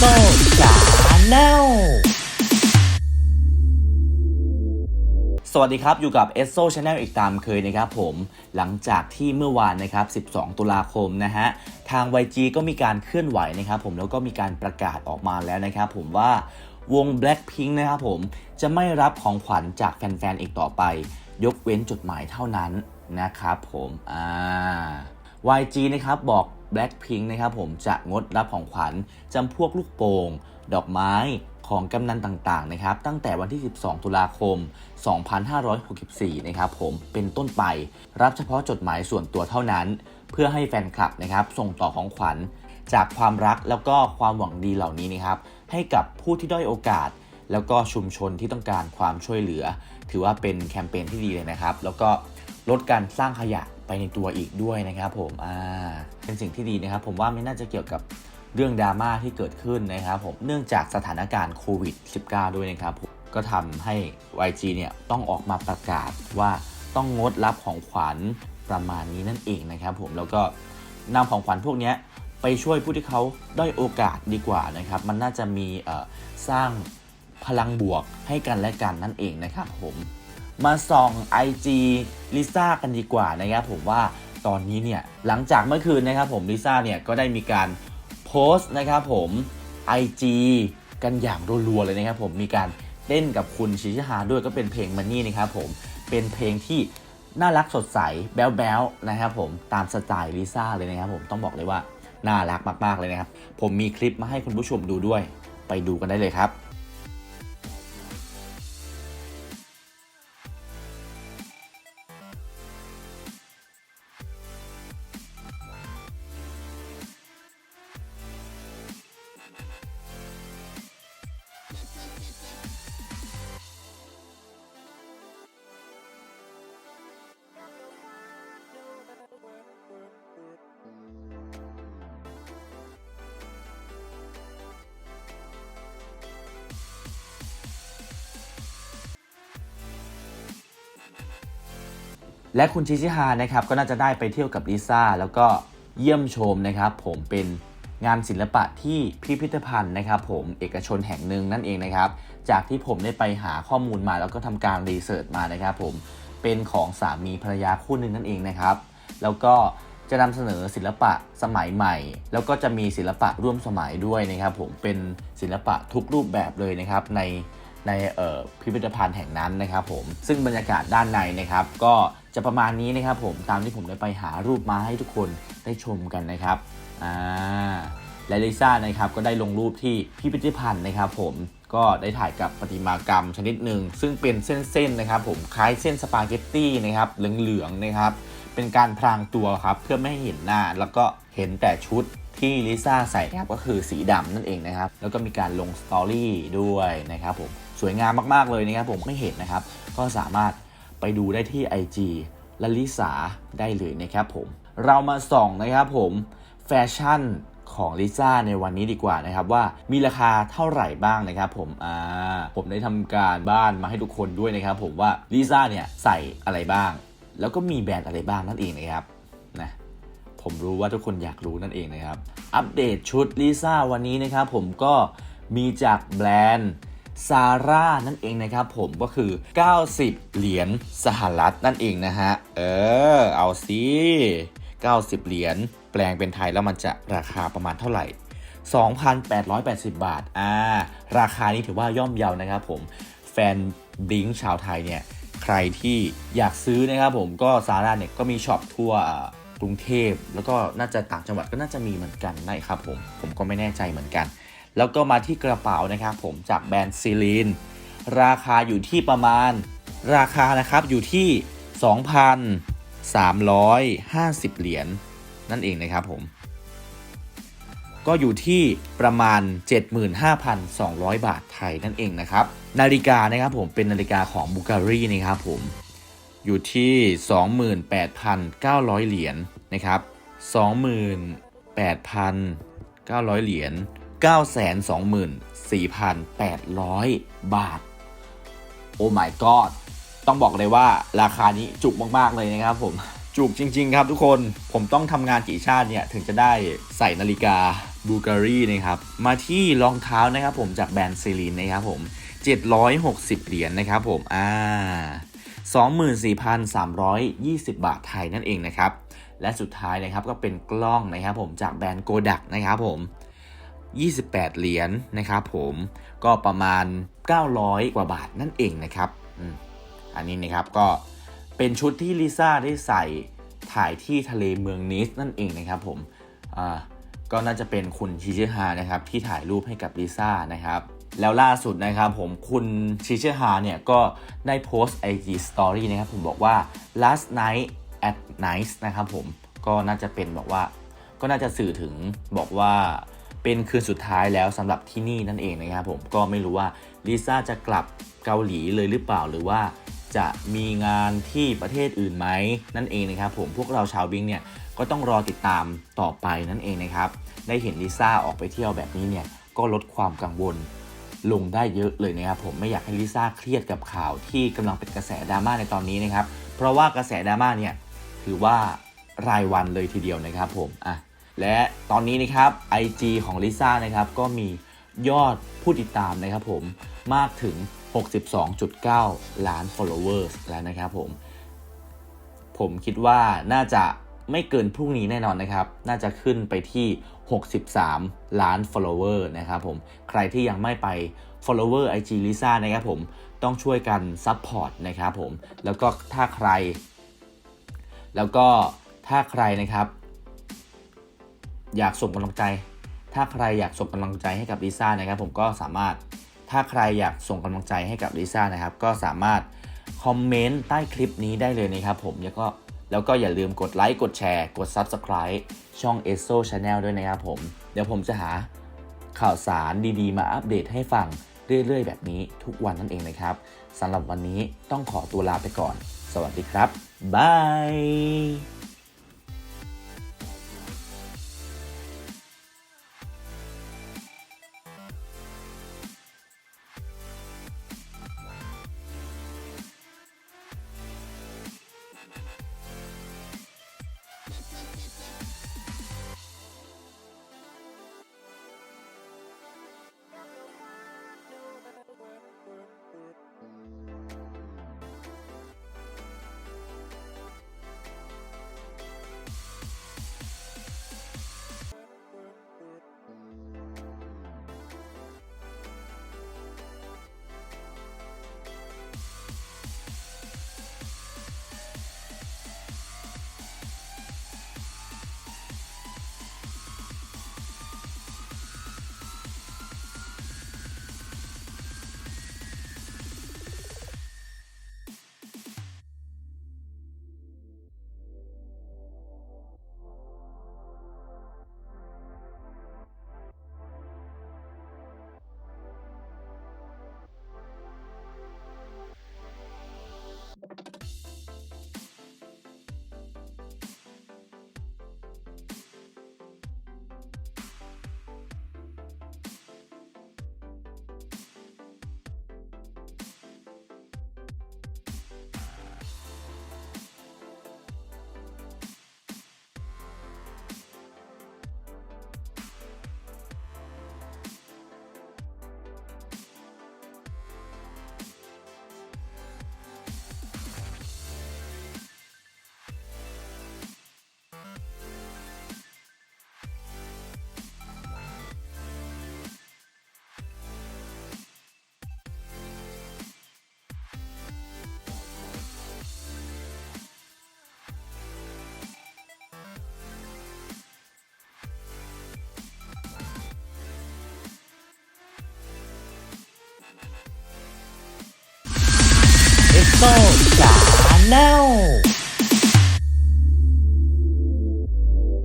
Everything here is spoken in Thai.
โซชาแนลสวัสดีครับ อยู่กับ e s s o Channel อีกตามเคยนะครับผมหลังจากที่เมื่อวานนะครับ 12 ตุลาคมนะฮะ ทาง YG ก็มีการเคลื่อนไหวนะครับผมแล้วก็มีการประกาศออกมาแล้วนะครับผมว่าวง Blackpink นะครับผมจะไม่รับของขวัญจากแฟนๆ อีกต่อไป ยกเว้นจดหมายเท่านั้นนะครับผมอ่า YG นะครับบอก Blackpink นะครับผมจะงดรับของขวัญจำพวกลูกโป่งดอกไม้ของกำนันต่างๆนะครับตั้งแต่วันที่ 12 ตุลาคม 2564 นะครับผมเป็นต้นไปรับเฉพาะจดหมายส่วนตัวเท่านั้น เพื่อให้แฟนคลับนะครับส่งต่อของขวัญจากความรักแล้วก็ความหวังดีเหล่านี้นะครับให้กับผู้ที่ด้อยโอกาส แล้วก็ชุมชนที่ต้องการความช่วยเหลือ ถือว่าเป็นแคมเปญที่ดีเลยนะครับ แล้วก็ ลดการสร้างขยะไปในตัวอีกด้วยนะครับผมอ่าเป็นสิ่งที่ดีนะครับ ผมว่าไม่น่าจะเกี่ยวกับเรื่องดราม่าที่เกิดขึ้นนะครับผมเนื่องจากสถานการณ์โควิด -19 ด้วยนะครับผมก็ทำให้ YG เนี่ยต้องออกมาประกาศว่าต้องงดรับของขวัญประมาณนี้นั่นเองนะครับผมแล้วก็นำของขวัญพวกนี้ไปช่วยผู้ที่เขาด้อยโอกาสดีกว่านะครับ มันน่าจะมีเอ่อสร้างพลังบวกให้กันและกันนั่นเองนะครับผม มาส่อง IG ลิซ่ากันดีกว่านะครับผมว่าตอนนี้เนี่ยหลังจากเมื่อคืนนะครับผมลิซ่าเนี่ยก็ได้มีการโพสต์นะครับผม IG กันอย่างรัวๆเลยนะครับผมมีการเต้นกับคุณชิชิฮาด้วยก็เป็นเพลงมันนี่นะครับผมเป็นเพลงที่น่ารักสดใสแบ๊วๆนะครับผมตามสไตล์ลิซ่าเลยนะครับผมต้องบอกเลยว่าน่ารักมากๆเลยนะครับ ผมมีคลิปมาให้คุณผู้ชมดูด้วย ไปดูกันได้เลยครับ และคุณชิชิฮานะครับก็น่าจะได้ไปเที่ยวกับลิซ่าแล้วก็เยี่ยมชมนะครับ ผมเป็นงานศิลปะที่พิพิธภัณฑ์นะครับ ผมเอกชนแห่งหนึ่งนั่นเองนะครับ จากที่ผมได้ไปหาข้อมูลมาแล้วก็ทำการรีเสิร์ชมานะครับ ผมเป็นของสามีภรรยาคู่หนึ่งนั่นเองนะครับ แล้วก็จะนำเสนอศิลปะสมัยใหม่ แล้วก็จะมีศิลปะร่วมสมัยด้วยนะครับ ผมเป็นศิลปะทุกรูปแบบเลยนะครับ ในในพิพิธภัณฑ์แห่งนั้นนะครับ ผมซึ่งบรรยากาศด้านในนะครับ ก็ จะประมาณนี้นะครับผมตามที่ผมได้ไปหารูปมาให้ทุกคนได้ชมกันนะครับอ่าและลิซ่านะครับก็ได้ลงรูปที่พิพิธภัณฑ์นะครับ ผมก็ได้ถ่ายกับประติมากรรมชนิดหนึ่งซึ่งเป็นเส้นๆนะครับ ผมคล้ายเส้นสปาเกตตี้นะครับเหลืองๆนะครับ เป็นการพรางตัวครับเพื่อไม่ให้เห็นหน้า แล้วก็เห็นแต่ชุดที่ลิซ่าใส่นะครับก็คือสีดำนั่นเองนะครับ แล้วก็มีการลงสตอรี่ด้วยนะครับผมสวยงามมากๆเลยนะครับผมไม่เห็นนะครับ ก็สามารถ ไปดูได้ที่ IG ละลิสาได้เลยนะครับผม เรามาส่องนะครับผมแฟชั่นของลิซ่าในวันนี้ดีกว่านะครับว่ามีราคาเท่าไหร่บ้างนะครับผมอ่าผมได้ทำการบ้านมาให้ทุกคนด้วยนะครับผมว่าลิซ่าเนี่ยใส่อะไรบ้าง แล้วก็มีแบรนด์อะไรบ้างนั่นเองนะครับนะผมรู้ว่าทุกคนอยากรู้นั่นเองนะครับ อัปเดตชุดลิซ่าวันนี้นะครับผมก็มีจากแบรนด์ ซาร่านั่นเองนะครับผมก็คือ 90 เหรียญสหรัฐนั่นเองนะฮะ เออ เอาสิ90 เหรียญแปลงเป็นไทยแล้วมันจะราคาประมาณเท่าไหร่ 2,880 บาท อ่า ราคานี้ถือว่าย่อมเยานะครับผม แฟนบลิงชาวไทยเนี่ย ใครที่อยากซื้อนะครับผม ก็ซาร่าเนี่ยก็มีช็อปทั่วกรุงเทพ แล้วก็น่าจะต่างจังหวัดก็น่าจะมีเหมือนกันนะครับผม ผมก็ไม่แน่ใจเหมือนกัน แล้วก็มาที่กระเป๋านะครับผมจากแบรนด์ซีลีนราคาอยู่ที่ประมาณราคานะครับอยู่ที่ 2,350 เหรียญนั่นเองนะครับผมก็อยู่ที่ประมาณ 75,200 บาทไทยนั่นเองนะครับ นาฬิกานะครับผมเป็นนาฬิกาของบูการีนะครับผมอยู่ที่ 28,900 เหรียญนะครับ 28,900 เหรียญ 924,800 บาท โอ้ my god ต้องบอกเลยว่าราคานี้จุกมาก ๆ เลยนะครับผม จุกจริง ๆ ครับทุกคน ผมต้องทำงานกี่ชาติเนี่ย ถึงจะได้ใส่นาฬิกาบูการีนะครับ มาที่รองเท้านะครับผมจากแบรนด์ซีลีนนะครับผม 760 เหรียญนะครับผม อ่า 24,320 บาทไทยนั่นเองนะครับ และสุดท้ายนะครับก็เป็นกล้องนะครับผมจากแบรนด์โกดักนะครับผม 28 เหรียญนะครับผมก็ประมาณ 900 กว่าบาทนั่นเองนะครับอันนี้นะครับก็เป็นชุดที่ลิซ่าได้ใส่ถ่ายที่ทะเลเมืองนิสนั่นเองนะครับผมก็น่าจะเป็นคุณชิเชฮานะครับที่ถ่ายรูปให้กับลิซ่านะครับแล้วล่าสุดนะครับผมคุณชิเชฮาเนี่ยก็ได้โพสต์ IG Story นะครับผมบอกว่า last night at night นะครับผมก็น่าจะเป็นบอกว่าก็น่าจะสื่อถึงบอกว่า เป็นคืนสุดท้ายแล้วสำหรับที่นี่นั่นเองนะครับผมก็ไม่รู้ว่าลิซ่าจะกลับเกาหลีเลยหรือเปล่าหรือว่าจะมีงานที่ประเทศอื่นไหมนั่นเองนะครับผมพวกเราชาวบิงเนี่ยก็ต้องรอติดตามต่อไปนั่นเองนะครับได้เห็นลิซ่าออกไปเที่ยวแบบนี้เนี่ยก็ลดความกังวลลงได้เยอะเลยนะครับผมไม่อยากให้ลิซ่าเครียดกับข่าวที่กำลังเป็นกระแสดราม่าในตอนนี้นะครับเพราะว่ากระแสดราม่าเนี่ยถือว่ารายวันเลยทีเดียวนะครับผมอะ และตอนนี้นะครับ IG ของลิซ่านะครับก็มียอดผู้ติดตามนะครับผมมากถึง 62.9 ล้าน followers แล้วนะครับผม ผมคิดว่าน่าจะไม่เกินพรุ่งนี้แน่นอนนะครับ น่าจะขึ้นไปที่ 63 ล้าน follower นะครับผม ใครที่ยังไม่ไป follower IG Lisa นะครับผม ต้องช่วยกัน support นะครับผม แล้วก็ถ้าใคร แล้วก็ถ้าใครนะครับ อยากส่งกำลังใจ ถ้าใครอยากส่งกำลังใจให้กับลิซ่านะครับ ผมก็สามารถถ้าใครอยากส่งกำลังใจให้กับลิซ่านะครับ ก็สามารถคอมเมนต์ใต้คลิปนี้ได้เลยนะครับผมแล้วก็แล้วก็อย่าลืมกดไลค์กดแชร์กด Subscribe ช่อง e s o Channel ด้วยนะครับผม เดี๋ยวผมจะหาข่าวสารดีๆ มาอัปเดตให้ฟังเรื่อยๆ แบบนี้ทุกวันนั่นเองนะครับสำหรับวันนี้ต้องขอตัวลาไปก่อน สวัสดีครับบาย Volta não!